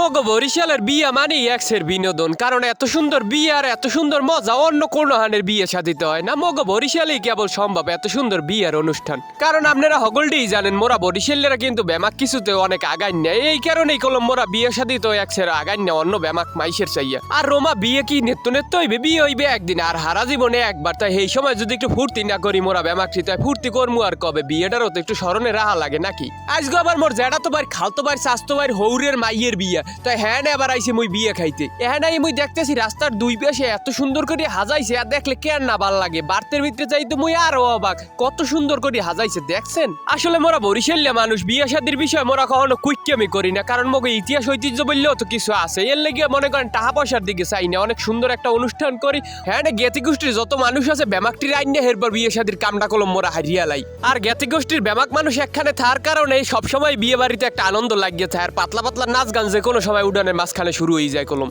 Mug বরিশালের বিয়ে মানেই এক্সের বিনোদন, কারণ এত সুন্দর বিয়ে আর এত সুন্দর মজা, অন্য কোনো হানের বিয়ে সাধিত হয় না। মগ বরিশালেই কেবল সম্ভব এত সুন্দর বিয়ের অনুষ্ঠান। কারণ আপনারা হগলডেই জানেন মোরা বরিশালেরা কিন্তু ব্যামাক কিছুতে অনেক আগান নেয়। এই কারণেই কলম মোরা বিয়ে সাধিত এক্সের আগান নেয় অন্য ব্যামাক মাইসের চাইয়া। আর রোমা বিয়ে কি নিত্য নিত্য হইবে? বিয়ে হইবে একদিন, আর হারা জীবনে একবার। তাই এই সময় যদি একটু ফুর্তি না করি মোরা ব্যামাকটি তাই ফুর্তি করমু আর কবে? বিয়েটারও তো একটু স্মরণে রাহা লাগে নাকি? আজকে আবার মোর জেডা তো বার খালতো বার স্বাস্থ্য বার হৌরের মাইয়ের বিয়ে। তাই হ্যাঁ না আবার আইসি মুই বিয়ে খাইতে। হ্যাঁ নাই মুই দেখতেছি রাস্তার দুই পাশে এত সুন্দর করে হাজাইছে, আর দেখলে কেন না ভালো লাগে? বার্তের ভিতরে যাইতে মুই আরও অবাক। কত সুন্দর করে হাজাইছে, দেখছেন? আসলে মোরা বরিশাল্লা মানুষ, বিয়ে শাদির বিষয় মোরা কখনো কুইক্কামি করি না, কারণ মগে ইতিহাস ঐতিহ্য বললেও তো কিছু আছে। এর লেগে মনে করেন টাকা পয়সার দিকে চাই না, অনেক সুন্দর একটা অনুষ্ঠান করি। হ্যাঁ জ্ঞাতি গোষ্ঠীর যত মানুষ আছে ব্যামাকটির আইন না এরপর বিয়ে শাদির কামটা কলম মোরা হারিয়া লাই। আর জ্ঞাতি গোষ্ঠীর ব্যামাক মানুষ একখানে থার কারণে সবসময় বিয়ে বাড়িতে একটা আনন্দ লাগিয়ে থাকে, আর পাতলা পাতলা নাচ গান যে কোনো সময় উডানের মাঝখানে শুরু হয়ে যায় কলম।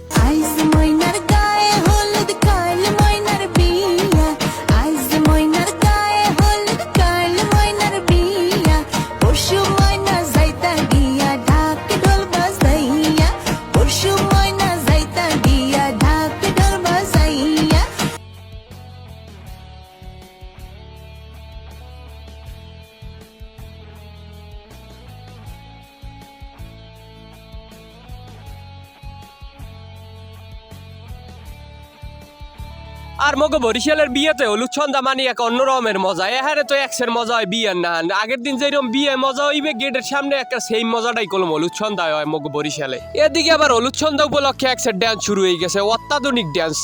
আর মগো বরিশালের বিয়েতে হলুদ ছন্দা মানি এক অন্য রমের মজা। এহারে তো একসের মজা হয় বিয়ের না। আগের দিন যেরকম বিয়ে মজা হইবে, গেটের সামনে একটা সেই মজাটাই কলম হলুদ ছন্দা হয় মগ বরিশালে। এদিকে আবার হলুদ ছন্দা উপলক্ষে একসের ড্যান্স শুরু হয়ে গেছে, অত্যাধুনিক ড্যান্স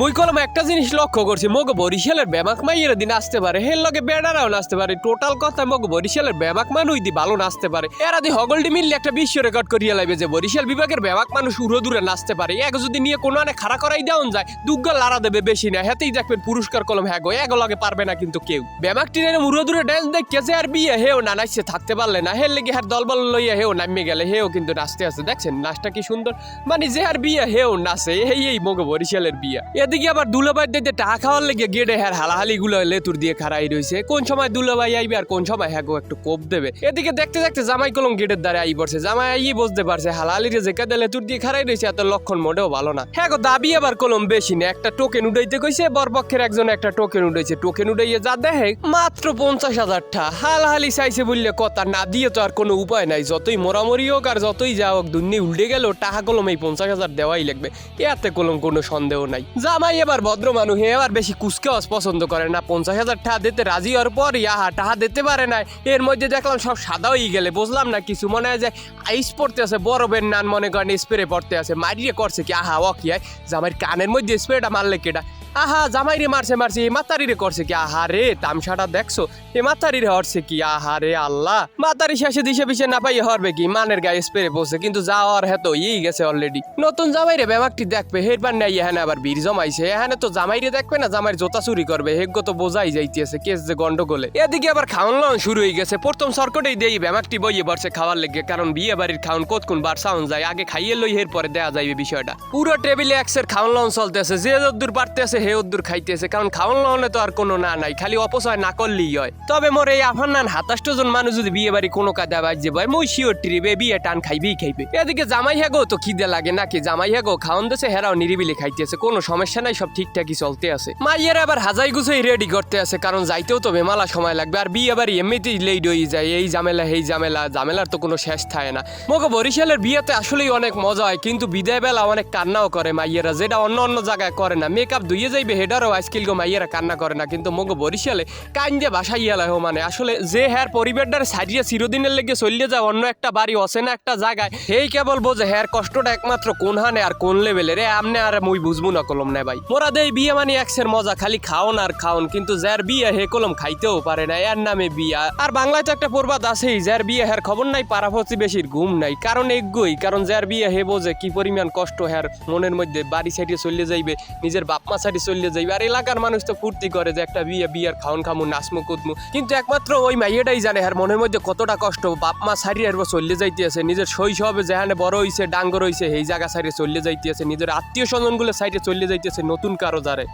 মুই কলম একটা জিনিস লক্ষ্য করছি, মগ বরিশালের ব্যামাক মাইয়ের দিন আসতে পারে। হের লগে বেড়ারাও নাচতে পারে। টোটাল কথা মগো বরিশালের ব্যামাক মানুষ দি ভালো নাচতে পারে। এরা দি হগলডি মিললে একটা বিশ্ব রেকর্ড করিয়া লাগবে যে বরিশাল বিভাগের ব্যামাক মানুষ উড়ো দূরে নাচতে পারে। এক যদি নিয়ে কোনো আনে খাড়া করাই দেওয়া যায়, দুগ্গা লারা দেবে বেশি না। হেতেই দেখবেন পুরস্কার কলম হ্যাঁ গো, এক লগে পারবে না কিন্তু কেউ। ব্যামাক টিনের উড়ো দূরে ড্যান্স দেখতেছে আর বিয়ে, হেও না নাচছে থাকতে পারলে না। হের লেগে হার দলবল লইয়া হেও নামিয়ে গেলে, হেও কিন্তু নাচতে আছে। দেখছেন, নাচটা কি সুন্দর? মানে যে আর বিয়ে, হেও নাচে। এই এই মগো বরিশালের বিয়া। এদিকে আবার দুলাভাই দিতে টাকা খাওয়ার লেগে গেটে হ্যার হালাহালি গুলো লেতুর দিয়ে খাড়াই রয়েছে কোন সময় দুলাভাই আইবে আর কোন সময় হ্যাঁ একটু কোপ দেবে। এদিকে দেখতে দেখতে জামাই কলম গেটের দ্বারা আই পড়ছে। জামাই আইয়ে বসতে পারছে হালাহালি রে যে কাদে লেতুর দিয়ে খাড়াই রয়েছে এত লক্ষণ মোটেও ভালো না। হ্যাঁ দাবি আবার কলম বেশি না, একটা টোকেন উঠাইতে কইছে, বরপক্ষের একজন একটা টোকেন উঠাইছে। টোকেন উঠাইয়ে যা দেখে মাত্র পঞ্চাশ হাজার টা হালাহালি চাইছে বললে কথা না দিয়ে তো আর কোনো উপায় নাই। যতই মোরামরি হোক আর যতই যা হোক দুর্নি উল্টে গেল, টাকা কলম এই পঞ্চাশ হাজার দেওয়াই লাগবে। এতে কলম কোনো সন্দেহ নাই। জামাই এবার ভদ্র মানুষ এবার বেশি কুচকাওয়াজ পছন্দ করে না। পঞ্চাশ হাজার টাকা দিতে রাজি হওয়ার পর ইয়াহা টাহা দিতে পারে না এর মধ্যে দেখলাম সব সাদা হয়ে গেলে, বুঝলাম না, কিছু মনে হয় যে আইস পড়তে আছে বরফের নান মনে করেন স্প্রে পড়তে আছে। মারিয়ে করছে কি? আহা, ও কি হয় আমার কানের মধ্যে স্প্রেটা মারলে কেটা আহা, জামাইরে মারছে মারছে এ মাতারিরে করছে কি? আহা রে, তামসাটা দেখছ? এ মাতারিরে হরছে কি? আহা রে আল্লাহ। মাতারি শেষে দিশে পিছে না পাইয়ে হরবে কি? মানের গায়ে স্প্রে পড়ছে, কিন্তু যাওয়ার হ্যাঁ তো ই গেছে অলরেডি নতুন জামাইরে ব্যামাকটি দেখবে, হেরবার নাই, এখানে আবার বীর জমাইছে। এখানে তো জামাইরে দেখবে না, জামাইয়ের জোতা চুরি করবে। হেগ্য তো বোঝাই যাইতেছে, কেস যে গন্ডগোলে। এদিকে আবার খাওয়ান লন শুরু হয়ে গেছে। প্রথম সরকটেই দেই ব্যামাকটি বইয়ে বসে খাওয়ার লেগে, কারণ বিয়ে বাড়ির খাওন কতক্ষণ বার সাউন্ড যায়, আগে খাইয়ে লই এর পরে দেয়া যাইবে বিষয়টা। পুরো টেবিলে এক্সের খাওয়ান লন চলতেছে, যে যদ্দূর পারতেছে হে অদ্দূর খাইতেছে, কারণ খাওয়ান লনে তো আর কোনো না নাই, খালি অপচয় না করলেই হয়। তবে মোর এই আফান্নান হাতাশটো জন মানুষ যদি বিয়ে বাড়ি কোনো কাদা বাজছে ভাই মই শিওর টিরিবে বিয়ে টান খাইবেই খাইবে। এদিকে জামাই হ্যাগো তো খিদে লাগে নাকি? জামাই হ্যাগো খাওয়ান দেছে, হেরাও নিরিবিলি খাইতেছে, কোনো সমস্যা নাই, সব ঠিকঠাকই চলতে আছে। মাইয়ের আবার হাজাই গুছাই রেডি করতে আছে, কারণ যাইতেও তো বেমালা সময় লাগবে, আর বিয়ে বাড়ি এমনিতেই লেট হয়ে যায়, এই ঝামেলা এই ঝামেলা, ঝামেলার তো কোনো শেষ থাকে না। মগো বরিশালের বিয়েতে আসলেই অনেক মজা হয়, কিন্তু বিদায় বেলা অনেক কান্নাও করে মাইয়েরা, যেটা অন্য অন্য জায়গায় করে না। মেকআপ ধুয়ে যাইবে, হেডারও আজকাল গো মাইয়েরা কান্না করে না, কিন্তু মগো বরিশালে কান দিয়ে বাসাই এলাহ মানে। আসলে যে হ্যার পরিবারটার সারিয়ে চিরদিনের লেগে চলিয়ে যায় অন্য একটা বাড়ি, অচেনা একটা জায়গায়, সেই কেবল বোঝে হ্যার কষ্টটা একমাত্র কোন হানে আর কোন লেভেলে রে আমনে আর মুই বুঝব না কলম নে ভাই। মোরা দেই বিয়ে মানে এক্সের মজা, খালি খাওন আর খাওন, কিন্তু যার বিয়ে হে কলম খাইতেও পারে না, এর নামে বিয়া। আর বাংলায় তো একটা প্রবাদ আছেই, যার বিয়ে হ্যার খবর নাই পাড়া বেশির ঘুম নাই। কারণ এগোই, কারণ যার বিয়ে হে বোঝে কি পরিমাণ কষ্ট হ্যার মনের মধ্যে, বাড়ি সাইডে চলে যাইবে, নিজের বাপ মা সাইডে সাইডে চলে যাইবে। আর এলাকার মানুষ তো ফুর্তি করে যে একটা বিয়ে, বিয়ার খাওন খামু নাচমু, কুদমু। কিন্তু একমাত্র ওই মাইয়াটাই জানে আর মনের মধ্যে কতটা কষ্ট। বাপ মা সারি আর চলে যাইতে আছে। নিজের শৈশবে যেখানে বড় হইছে, ডাঙ্গর হইছে, সেই জায়গা সারিয়ে চলে যাইতে আছে। নিজের আত্মীয় স্বজনগুলো সাইডে চলে যাইতেছে নতুন কারও যারে